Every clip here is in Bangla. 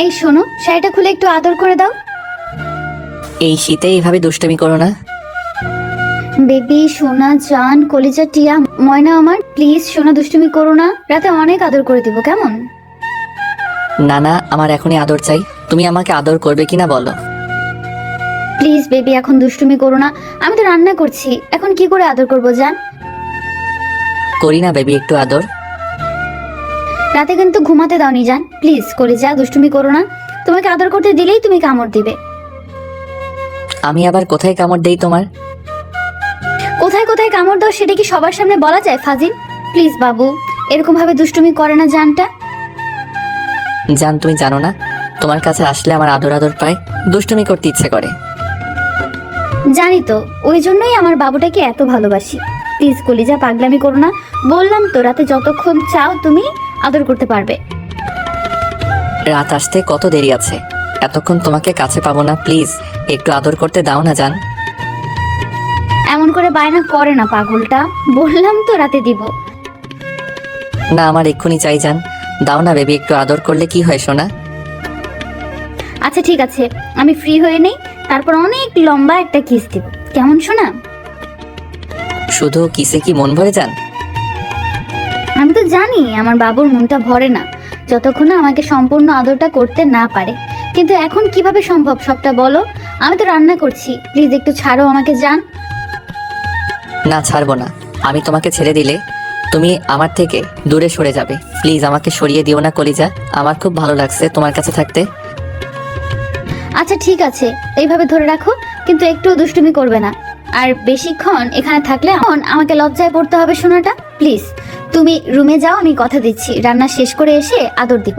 এই শোনো শাড়িটা খুলে একটু আদর করে দাও। এই শীতে এইভাবে দুষ্টমি করো না। বেবি সোনা জান কলিজা টিয়া ময়না আমার প্লিজ সোনা দুষ্টুমি করো না। রাতে অনেক আদর করে দিব কেমন? না না আমার এখনই আদর চাই। তুমি আমাকে আদর করবে কিনা বলো। প্লিজ বেবি এখন দুষ্টুমি করো না। আমি তো রান্না করছি। এখন কি করে আদর করব জান? করি না বেবি একটু আদর। রাতে কিন্তু ঘুমাতে দাওনি জান। প্লিজ করে কলিজা দুষ্টুমি করো না। তোমাকে আদর করতে দিলেই তুমি কামড় দিবে। আমি আবার কোথায় কামড় দেই তোমার? কোথায় কোথায় কামড় দাও সেটা কি সবার সামনে বলা যায় ফাজিল? প্লিজ বাবু এরকম ভাবে দুষ্টুমি করে না জানটা। জান তুমি জানো না তোমার কাছে আসলে আমার আদর আদর পায় দুষ্টুমি করতে ইচ্ছে করে। জানি তো ওই জন্যই আমার বাবুটাকে এত ভালোবাসি। প্লিজ কলিজা পাগলামি করো না। বললাম তো রাতে যতক্ষণ চাও তুমি আদর করতে পারবে। রাত আসতে কত দেরি আছে? এতক্ষণ তোমাকে কাছে পাবো না প্লিজ। একটু আদর করতে দাও না জান। এমন করে বায়না করে না পাগলটা। বললাম তো রাতে দিব। না আমার এক্ষুনি চাই জান। দাও না বেবি একটু আদর করলে কি হয় শোনা আচ্ছা ঠিক আছে। আমি ফ্রি হয়ে নেই তারপর অনেক লম্বা একটা কিস দিব। কেমন শোনা শুধু কিসে কি মন ভরে যান আমি তো জানি আমার বাবুর মনটা ভরে না যতক্ষণ না আমাকে সম্পূর্ণ আদরটা করতে না পারে। কিন্তু এখন কীভাবে সম্ভব সবটা বলো? আমি তো রান্না করছি। প্লিজ একটু ছাড়ো আমাকে যান। না ছাড়বো না। আমি তোমাকে ছেড়ে দিলে তুমি আমার থেকে দূরে সরে যাবে। প্লিজ আমাকে সরিয়ে দিও না কলিজা। আমার খুব ভালো লাগছে তোমার কাছে থাকতে। আচ্ছা ঠিক আছে। এইভাবে ধরে রাখো কিন্তু একটু দুষ্টুমি করবে না। আর বেশিক্ষণ এখানে থাকলে এখন আমাকে লজ্জায় পড়তে হবে শোনাটা প্লিজ। তুমি রুমে যাও আমি কথা দিচ্ছি। রান্না শেষ করে এসে আদর দিব।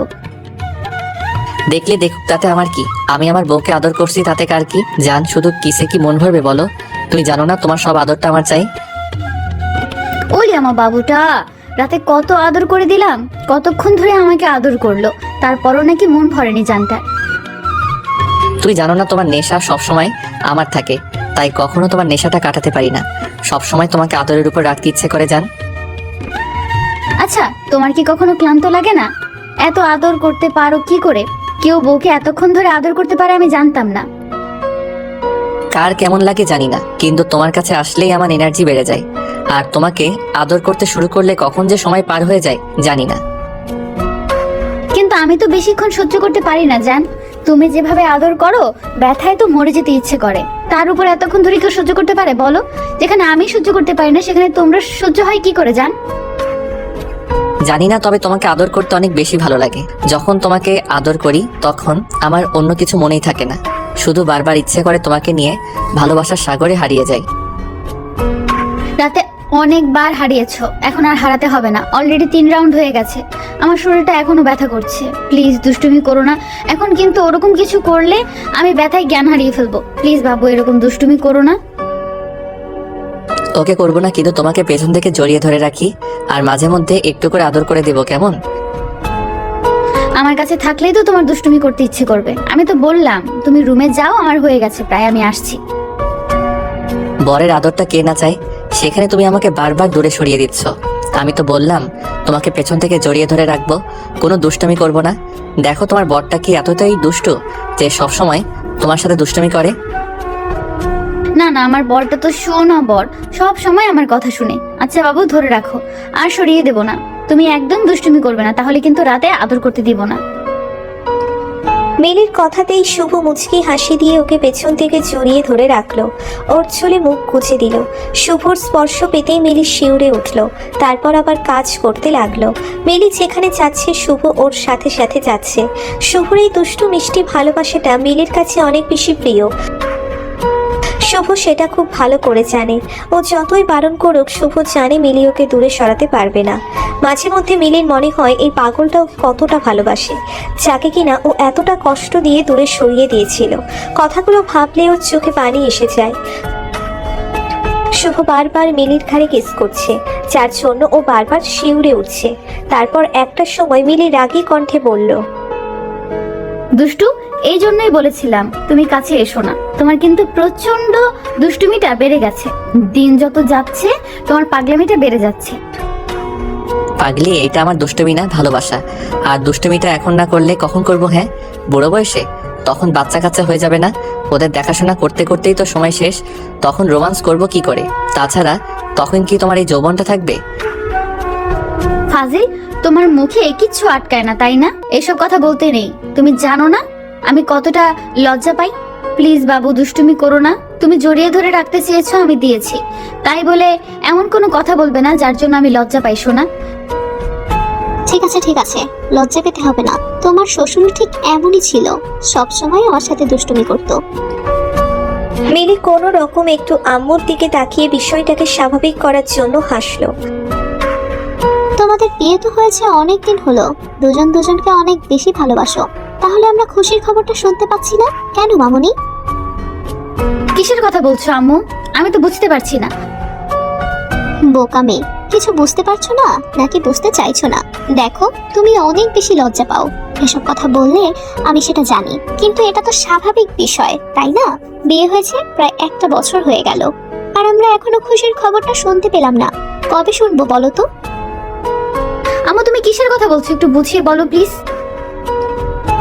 দেখলে দেখুক তাতে আমার কি? আমি আমার বউকে আদর করছি তাতে কার কি? জান শুধু কিসে কি মন ভরবে বলো? তুমি জানো না তোমার সব আদরটা আমার চাই? ওই আমার বাবুটা রাতে কত আদর করে দিলাম কতক্ষণ ধরে আমাকে আদর করল তারপরও নাকি মন ভরেনি জানটা তুমি জানো না তোমার নেশা সব সময় আমার থাকে তাই কখনো তোমার নেশাটা কাটাতে পারি না। সব সময় তোমাকে আদরের উপর রাখতে ইচ্ছে করে যান আচ্ছা তোমার কি কখনো ক্লান্ত লাগে না? এত আদর করতে পারো কি করে? কেউ বউকে এতক্ষণ ধরে আদর করতে পারে আমি জানতাম না। কার কেমন লাগে জানি না কিন্তু তোমার কাছে আসলেই আমার এনার্জি বেড়ে যায়। আর তোমাকে আদর করতে শুরু করলে কখন যে সময় পার হয়ে যায় জানি না। কিন্তু আমি তো বেশিক্ষণ সহ্য করতে পারি না জান। তুমি যেভাবে আদর করো ব্যথায় তো মরে যেতে ইচ্ছে করে। তার উপর এতক্ষণ ধরে কেউ সহ্য করতে পারে বলো? যেখানে আমি সহ্য করতে পারি না সেখানে তোমরা সহ্য হয় কি করে জান? জানি না তবে তোমাকে আদর করতে অনেক বেশি ভালো লাগে। যখন তোমাকে আদর করি, তখন আমার অন্য কিছু মনেই থাকে না। শুধু বারবার ইচ্ছে করে তোমাকে নিয়ে ভালোবাসার সাগরে হারিয়ে যাই। রাতে অনেকবার হারিয়েছো, এখন আর হারাতে হবে না। অলরেডি তিন রাউন্ড হয়ে গেছে। আমার শরীরটা এখনও ব্যথা করছে। প্লিজ দুষ্টুমি করো না। এখন কিন্তু ওরকম কিছু করলে আমি ব্যথায় জ্ঞান হারিয়ে ফেলব। প্লিজ বাবু, এরকম দুষ্টুমি করো না। ওকে করব না কিন্তু তোমাকে পেছন থেকে জড়িয়ে ধরে রাখি। আর মাঝে মধ্যে একটু করে আদর করে দেবো কেমন? আমার কাছে থাকলেই তো তোমার দুষ্টুমি করতে ইচ্ছে করবে। আমি তো বললাম তুমি রুমে যাও আমার হয়ে গেছে প্রায় আমি আসছি। বরের আদরটা কে না চায় সেখানে তুমি আমাকে বারবার দূরে সরিয়ে দিচ্ছ। আমি তো বললাম তোমাকে পেছন থেকে জড়িয়ে ধরে রাখব কোনো দুষ্টমি করব না। দেখো তোমার বরটা কি এতটাই দুষ্ট যে সব সময় তোমার সাথে দুষ্টমি করে। না না, আমার বরটা তো শোনো বর। সব সময় আমার কথা শুনে। আচ্ছা বাবু, ধরে রাখো। আর সরিয়ে দেবো না। তুমি একদম দুষ্টুমি করবে না, তাহলে কিন্তু রাতে আদর করতে দিব না। মেলির কথাতেই শুভ মুচকি হাসি দিয়ে ওকে পেছন থেকে জড়িয়ে ধরে রাখল। ওর চুলে মুখ গুছে দিল। শুভর স্পর্শ পেতেই মিলি শিউরে উঠল। তারপর আবার কাজ করতে লাগল। মেলি যেখানে যাচ্ছে, শুভ ওর সাথে সাথে যাচ্ছে। শুভর এই দুষ্টু মিষ্টি ভালোবাসাটা মিলির কাছে অনেক বেশি প্রিয়। শুভ সেটা খুব ভালো করে জানে ও যতই বারণ করুক, শুভ জানে মিলি ওকে দূরে সরাতে পারবে না। মাঝে মধ্যে মিলির মনে হয় এই পাগলটা কতটা ভালোবাসে, যাকে কিনা ও এতটা কষ্ট দিয়ে দূরে সরিয়ে দিয়েছিল। কথাগুলো ভাবলে ওর চোখে পানি এসে যায়। শুভ বারবার মিলির ঘাড়ে কিস করছে, যার জন্য ও বারবার শিউরে উঠছে। তারপর একটা সময় মিলি রাগী কণ্ঠে বলল দুষ্টু এই জন্যই বলেছিলাম তুমি কাছে এসো না। তোমার কিন্তু প্রচণ্ড দুষ্টুমিটা বেড়ে গেছে। দিন যত যাচ্ছে তোমার পাগলামিটা বেড়ে যাচ্ছে। পাগলি এটা আমার দুষ্টমি না ভালোবাসা। আর দুষ্টুমিটা এখন না করলে কখন করব হ্যাঁ? বুড়ো বয়সে? তখন বাচ্চা কাচ্চা হয়ে যাবে না? ওদের দেখাশোনা করতে করতেই তো সময় শেষ। তখন রোমান্স করব কি করে? তাছাড়া তখন কি তোমার এই যৌবনটা থাকবে? ফাজিল তোমার মুখে কিচ্ছু আটকায় না তাই না? এসব কথা বলতে নেই। তুমি জানো না? আমি কতটা লজ্জা পাই? প্লিজ বাবু দুষ্টুমি করো না। তুমি জড়িয়ে ধরে রাখতে চেয়েছো আমি দিয়েছি। তাই বলে এমন কোনো কথা বলবে না যার জন্য আমি লজ্জা পাই শোনা ঠিক আছে ঠিক আছে। লজ্জা পেতে হবে না। তোমার শ্বশুর ঠিক এমনই ছিল। সব সময় আমার সাথে দুষ্টুমি করতো। মিলি কোনো রকম একটু আম্মুর দিকে তাকিয়ে বিষয়টাকে স্বাভাবিক করার জন্য হাসলো। তোমাদের বিয়ে তো হয়েছে অনেক দিন হলো। দুজন দুজনকে অনেক বেশি ভালোবাসো। তাহলে আমরা খুশির খবরটা শুনতে পাচ্ছি না? কেন মামুনি? কিসের কথা বলছো আম্মু? আমি তো বুঝতে পারছি না। বোকা মেয়ে কিছু বুঝতে পারছ না? নাকি বুঝতে চাইছো না? দেখো তুমি অনেক বেশি লজ্জা পাও। এসব কথা বললে আমি সেটা জানি। কিন্তু এটা তো স্বাভাবিক বিষয় তাই না? বিয়ে হয়েছে প্রায় একটা বছর হয়ে গেল। আর আমরা এখনও খুশির খবরটা শুনতে পেলাম না। কবে শুনব বলো তো? আম্মু তুমি কিসের কথা বলছো? একটু বুঝিয়ে বলো প্লিজ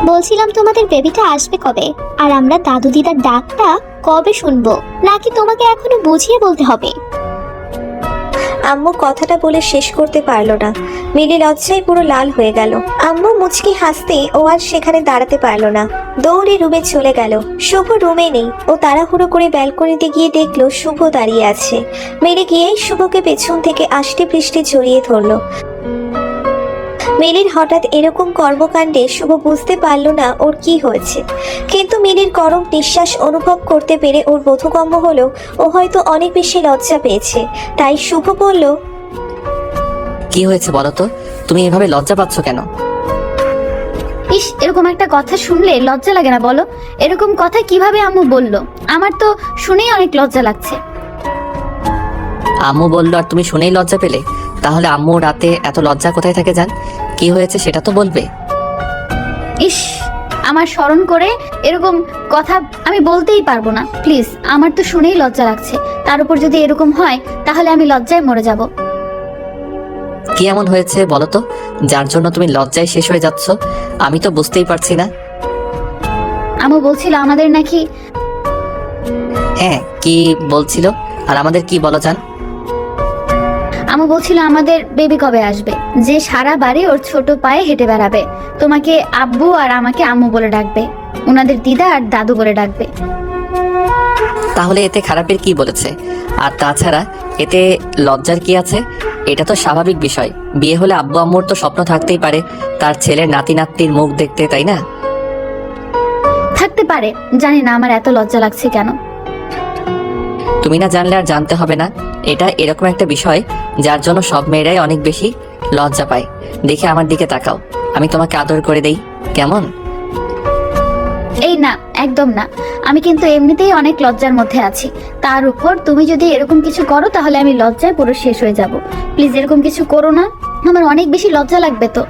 বলছিলাম তোমাদের বেবিটা আসবে কবে? আর আমরা দাদু দিদার ডাকটা কবে শুনব? নাকি তোমাকে এখনও বুঝিয়ে বলতে হবে? আম্মু কথাটা বলে শেষ করতে পারল না। মিলি লজ্জায় পুরো লাল হয়ে গেল। আম্মু মুচকি হাসতে ও আর সেখানে দাঁড়াতে পারল না। দৌড়ে রুমে চলে গেল। শুভ রুমে নেই। ও তাড়াহুড়ো করে ব্যালকনিতে গিয়ে দেখল শুভ দাঁড়িয়ে আছে। মেরে গিয়েই শুভকে পেছন থেকে আষ্টে পৃষ্ঠে জড়িয়ে ধরলো। মিলির হঠাৎ এরকম কর্মকাণ্ডে শুভ বুঝতে পারল না ওর কি হয়েছে। কিন্তু মিলির গরম নিঃশ্বাস অনুভব করতে পেরে ওর বোধগম্য হলো ও হয়তো অনেক বেশি লজ্জা পেয়েছে। তাই শুভ বলল কি হয়েছে বলো তো? তুমি এভাবে লজ্জা পাচ্ছ কেন? ইস এরকম একটা কথা শুনলে লজ্জা লাগে না বলো। এরকম কথা কীভাবে আম্মু বলল? আমার তো শুনেই অনেক লজ্জা লাগছে। আম্মু বলল আর তুমি শুনেই লজ্জা পেলে? তাহলে আম্মু রাতে এত লজ্জা কোথায় থাকে জান? কি হয়েছে সেটা তো বলবে। ইস আমার স্মরণ করে এরকম কথা আমি বলতেই পারব না। প্লিজ আমার তো শুনেই লজ্জা লাগছে। তার উপর যদি এরকম হয় তাহলে আমি লজ্জায় মরে যাব। কি এমন হয়েছে বলো তো? যার জন্য তুমি লজ্জায় শেষ হয়ে যাচ্ছ আমি তো বুঝতেই পারছি না। আমু বলছিল আমাদের নাকি হ্যাঁ কি বলছিল? আর আমাদের কি বলো জান? আমু বলছিল আমাদের বেবি কবে আসবে? যে সারা বাড়ি ওর ছোট পায়ে হেঁটে বেড়াবে। তোমাকে আব্বু আর আমাকে আম্মু বলে ডাকবে। ওনাদের দিদা আর দাদু বলে ডাকবে। তাহলে এতে খারাপের কি বলেছে? আর তাছাড়া এতে লজ্জার কি আছে? এটা তো স্বাভাবিক বিষয়। বিয়ে হলে আব্বু আম্মুর তো স্বপ্ন থাকতেই পারে। তার ছেলের নাতি নাতনির মুখ দেখতে তাই না? থাকতে পারে। জানি না আমার এত লজ্জা লাগছে কেন। তুমি না জানলে আর জানতে হবে না। এটা এরকম একটা বিষয় যার জন্য সব মেয়েরাই অনেক বেশি লজ্জা পায়। দেখে আমার দিকে তাকাও। আমি তোমাকে আদর করে দেই। কেমন? এই না একদম না। আমি কিন্তু এমনিতেই অনেক লজ্জার মধ্যে আছি। তার উপর তুমি যদি এরকম কিছু করো তাহলে আমি লজ্জায় পুরো শেষ হয়ে যাব। প্লিজ এরকম কিছু করো না। আমার অনেক বেশি লজ্জা লাগবে তো।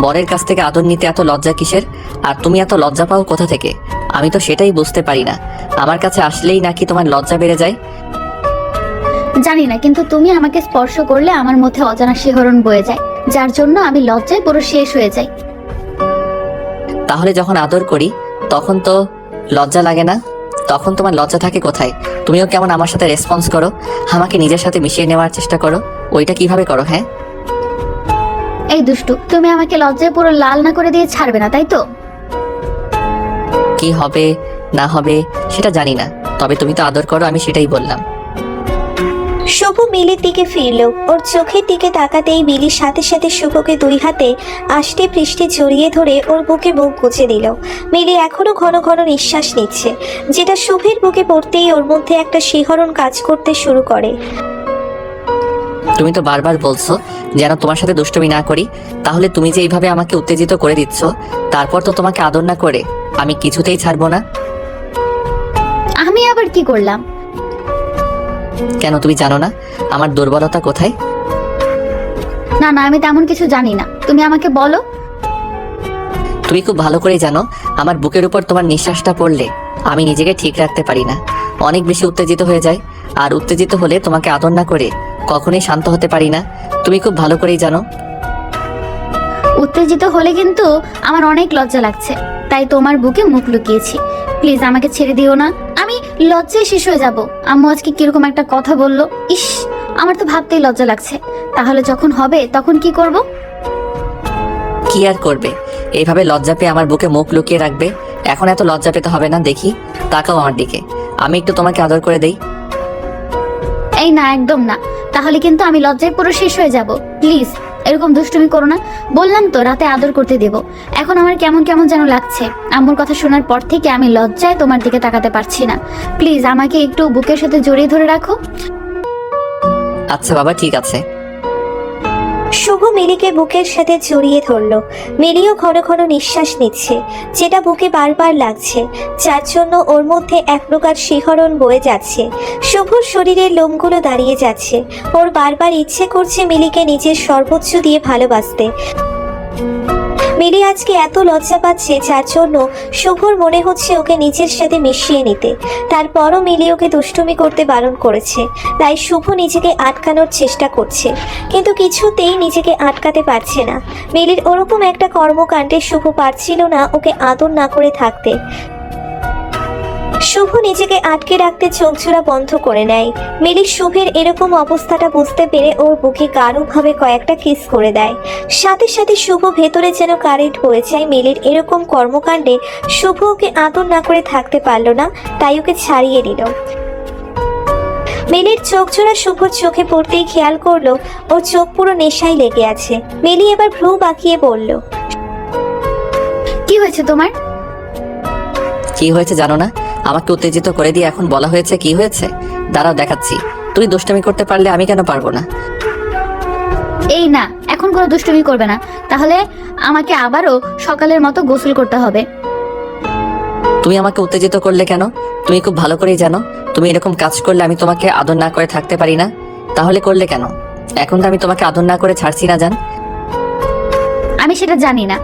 বরের কাছ থেকে আদর নিতে এত লজ্জা কিসের? আর তুমি এত লজ্জা পাও কোথা থেকে? আমি তো সেটাই বুঝতে পারি না। আমার কাছে আসলেই নাকি তোমার লজ্জা বেড়ে যায়? জানি না কিন্তু তুমি আমাকে স্পর্শ করলে আমার মধ্যে অজানা শিহরণ বয়ে যায় যার জন্য আমি লজ্জায় পুরো শেষ হয়ে যাই। তাহলে যখন আদর করি তখন তো লজ্জা লাগে না? তখন তোমার লজ্জা থাকে কোথায়? তুমিও কেমন আমার সাথে রেসপন্স করো? আমাকে নিজের সাথে মিশিয়ে নেওয়ার চেষ্টা করো? ওইটা কীভাবে করো হ্যাঁ? এই দুষ্টু তুমি আমাকে লজ্জায় পুরো লাল না করে দিয়ে ছাড়বে না তাই তো? কি হবে না হবে সেটা জানি না। তবে তুমি তো আদর করো আমি সেটাই বললাম। শুভ মিলির দিকে ফিরল। ওর চোখের দিকে তাকাতেই মিলির সাথে সাথে শুভকে দুই হাতে আষ্টে পৃষ্ঠে জড়িয়ে ধরে ওর বুকে মুখ গুজে দিল। মিলি এখনও ঘন ঘন নিঃশ্বাস নিচ্ছে। যেটা শুভের বুকে পড়তেই ওর মধ্যে একটা শিহরণ কাজ করতে শুরু করে। তুমি তো বারবার বলছো যেন তোমার সাথে দুষ্টমি না করি তাহলে তুমি যে এইভাবে আমাকে উত্তেজিত করে দিচ্ছ তারপর তো তোমাকে আদর না করে আমি কিছুতেই ছাড়বো না। আমি আবার কি করলাম? কেন তুমি জানো না? আমার দুর্বলতা কোথায়? না না আমি তেমন কিছু জানি না। তুমি আমাকে বলো। তুমি খুব ভালো করেই জানো আমার বুকের উপর তোমার নিঃশ্বাসটা পড়লে আমি নিজেকে ঠিক রাখতে পারি না। অনেক বেশি উত্তেজিত হয়ে যায় আর উত্তেজিত হলে তোমাকে আদর না করে কখনোই শান্ত হতে পারি না। তুমি খুব ভালো করেই জানো। উত্তেজিত হলে কিন্তু আমার অনেক লজ্জা লাগছে তাই তোমার বুকে মুখ লুকিয়েছি। প্লিজ আমাকে ছেড়ে দিও না। আমি লজ্জায় শেষ হয়ে যাব। আম্মু আজকে কীরকম একটা কথা বলল। ইস আমার তো ভাবতেই লজ্জা লাগছে। তাহলে যখন হবে তখন কি করব? কি আর করবে? এইভাবে লজ্জা পেয়ে আমার বুকে মুখ লুকিয়ে রাখবে? এখন এত লজ্জা পেতে হবে না দেখি। তাকাও আমার দিকে। আমি একটু তোমাকে আদর করে দেই। এই না একদম না। তাহলে কিন্তু আমি লজ্জায় পুরো শেষ হয়ে যাব। প্লিজ এরকম দুষ্টুমি করো না। বললাম তো, রাতে আদর করতে দেব। এখন আমার কেমন কেমন যেন লাগছে। আম্মুর কথা শোনার পর থেকে আমি লজ্জায় তোমার দিকে তাকাতে পারছি না। প্লিজ, আমাকে একটু বুকের সাথে জড়িয়ে ধরে রাখো। আচ্ছা বাবা, ঠিক আছে। শুভ মিলিকে বুকের সাথে জড়িয়ে ধরলো। মিলিও ঘন ঘন নিঃশ্বাস নিচ্ছে, যেটা বুকে বারবার লাগছে, যার জন্য ওর মধ্যে এক প্রকার শিহরণ বয়ে যাচ্ছে। শুভর শরীরের লোমগুলো দাঁড়িয়ে যাচ্ছে। ওর বারবার ইচ্ছে করছে মিলিকে নিজের সর্বোচ্চ দিয়ে ভালোবাসতে। মিলি আজকে এত লজ্জা পাচ্ছে, যার জন্য শুভর মনে হচ্ছে ওকে নিজের সাথে মিশিয়ে নিতে। তারপরও মিলি ওকে দুষ্টুমি করতে বারণ করেছে। তাই শুভ নিজেকে আটকানোর চেষ্টা করছে। কিন্তু কিছুতেই নিজেকে আটকাতে পারছে না। মিলির ওরকম একটা কর্মকাণ্ডে শুভ পারছিল না ওকে আদর না করে থাকতে। শুভ নিজেকে আটকে রাখতে চোখ জোড়া বন্ধ করে নেয়। মিলি শুভের এরকম অবস্থাটা বুঝতে পেরে ওর বুকে গাঢ়ভাবে কয়েকটা কিস করে দেয়। সাথে সাথে শুভ ভেতরে যেন কারেন্ট হয়ে যায়। মিলির এরকম কর্মকাণ্ডে শুভ ওকে আদর না করে থাকতে পারল না তাই ওকে ছাড়িয়ে নিল। মিলির চোখ জোড়া শুভর চোখে পড়তেই খেয়াল করল ওর চোখ পুরো নেশায় লেগে আছে। মিলি এবার ভ্রু বাঁকিয়ে বলল কি হয়েছে তোমার? কি হয়েছে জানো না? আমাকে উত্তেজিত করে দিয়ে এখন বলা হয়েছে কি হয়েছে? দাঁড়াও দেখাচ্ছি। তুই দুষ্টামি করতে পারলে আমি কেন পারব না? এই না এখন কোনো দুষ্টুমি করবে না। তাহলে আমাকে আবারও সকালের মতো গোসল করতে হবে। তুমি আমাকে উত্তেজিত করলে কেন? তুমি খুব ভালো করেই জানো। তুমি এরকম কাজ করলে আমি তোমাকে আদর না করে থাকতে পারি না। তাহলে করলে কেন? এখন তো আমি তোমাকে আদর না করে ছাড়ছি না জান। আমি সেটা জানি না।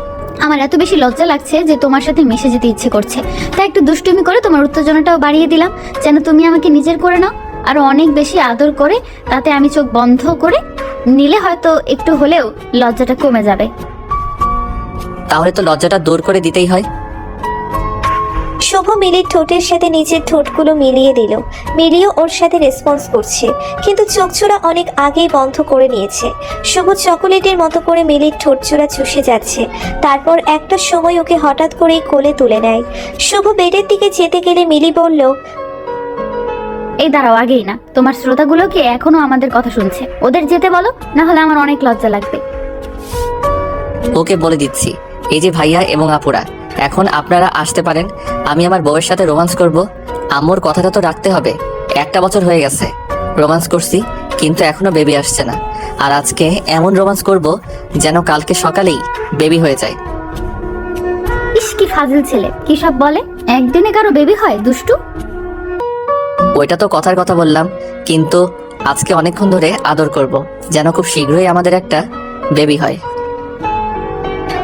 আমার এত বেশি লজ্জা লাগছে যে তোমার সাথে মিশে যেতে ইচ্ছে করছে। তাই একটু দুষ্টুমি করে তোমার উত্তেজনাটাও বাড়িয়ে দিলাম। যেন তুমি আমাকে নিজের করে নাও, আর অনেক বেশি আদর করে, তাতে আমি চোখ বন্ধ করে নিলে হয়তো একটু হলেও লজ্জাটা কমে যাবে। তাহলে তো লজ্জাটা দূর করে দিতেই হয়। শুভ মিলির ঠোঁটের সাথে নিজের ঠোঁটগুলো মিলিয়ে দিল। মিলিও ওর সাথে রেসপন্স করছে। কিন্তু চোখচোড়া অনেক আগেই বন্ধ করে নিয়েছে। শুভ চকোলেটের মতো করে মিলির ঠোঁটচোড়া চুষে যাচ্ছে। তারপর একটা সময় ওকে হঠাৎ করেই কোলে তুলে নেয়। শুভ বেডের দিকে যেতে গেলে মিলি বলল এই দাঁড়াও আগেই না। তোমার শ্রোতাগুলোকে এখনও আমাদের কথা শুনছে? ওদের যেতে বলো না হলে আমার অনেক লজ্জা লাগবে। ওকে বলে দিচ্ছি। এই যে ভাইয়া এবং আপুরা এখন আপনারা আসতে পারেন। আমি আমার বউয়ের সাথে রোমান্স করব। আম্মুর কথাটা তো রাখতে হবে। একটা বছর হয়ে গেছে। রোমান্স করছি কিন্তু এখনও বেবি আসছে না। আর আজকে এমন রোমান্স করব যেন কালকে সকালেই বেবি হয়ে যায়। ইস কি ফাজিল ছেলে। কি সব বলে? একদিনে কারও বেবি হয় দুষ্টু? ওইটা তো কথার কথা বললাম কিন্তু আজকে অনেকক্ষণ ধরে আদর করব যেন খুব শীঘ্রই আমাদের একটা বেবি হয়।